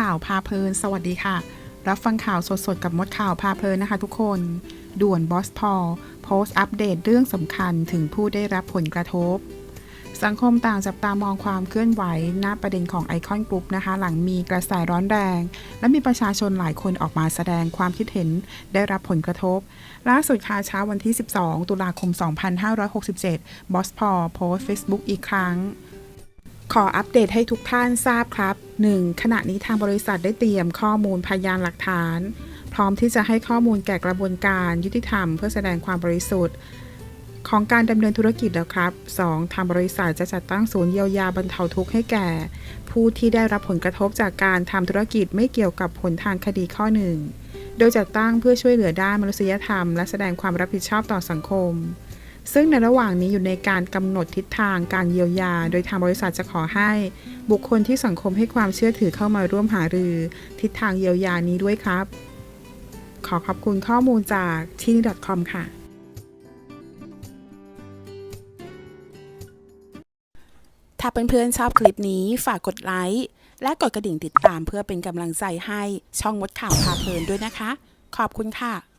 ข่าวพาเพลิน สวัสดีค่ะ รับฟังข่าวสดๆ กับมดข่าวพาเพลินนะคะทุกคน ด่วนบอสพอลโพสต์อัปเดตเรื่องสำคัญถึงผู้ได้รับผลกระทบ สังคมต่างจับตามองความเคลื่อนไหวหน้าประเด็นของไอคอนกรุ๊ปนะคะ หลังมีกระแสร้อนแรง และมีประชาชนหลายคนออกมาแสดงความคิดเห็นได้รับผลกระทบ ล่าสุดค่ะเช้าวันที่ 12 ตุลาคม 2567 บอสพอโพสต์ Facebook อีกครั้ง ขออัปเดตให้ทุกท่านทราบครับ 1. ขณะนี้ทางบริษัทได้เตรียมข้อมูลพยานหลักฐาน พร้อมที่จะให้ข้อมูลแก่กระบวนการยุติธรรม เพื่อแสดงความบริสุทธิ์ ของการดำเนินธุรกิจแล้วครับ 2. ทางบริษัทจะจัดตั้งศูนย์เยียวยาบรรเทาทุกข์ให้แก่ ผู้ที่ได้รับผลกระทบจากการทำธุรกิจไม่เกี่ยวกับผลทางคดีข้อหนึ่งโดยจัดตั้งเพื่อช่วยเหลือด้านมนุษยธรรม และแสดงความรับผิดชอบต่อสังคม ซึ่งในระหว่างนี้อยู่ในการกำหนดทิศทางการเยียวยา โดยทางบริษัทจะขอให้บุคคลที่สังคมให้ความเชื่อถือเข้ามาร่วมหารือ ทิศทางเยียวยานี้ด้วยครับ ขอขอบคุณข้อมูลจากที่นี่ .com ค่ะ ถ้าเพื่อนๆชอบคลิปนี้ฝากกดไลค์และกดกระดิ่งติดตามเพื่อเป็นกำลังใจให้ช่องมดข่าวพาเพลินด้วยนะคะ ขอบคุณค่ะ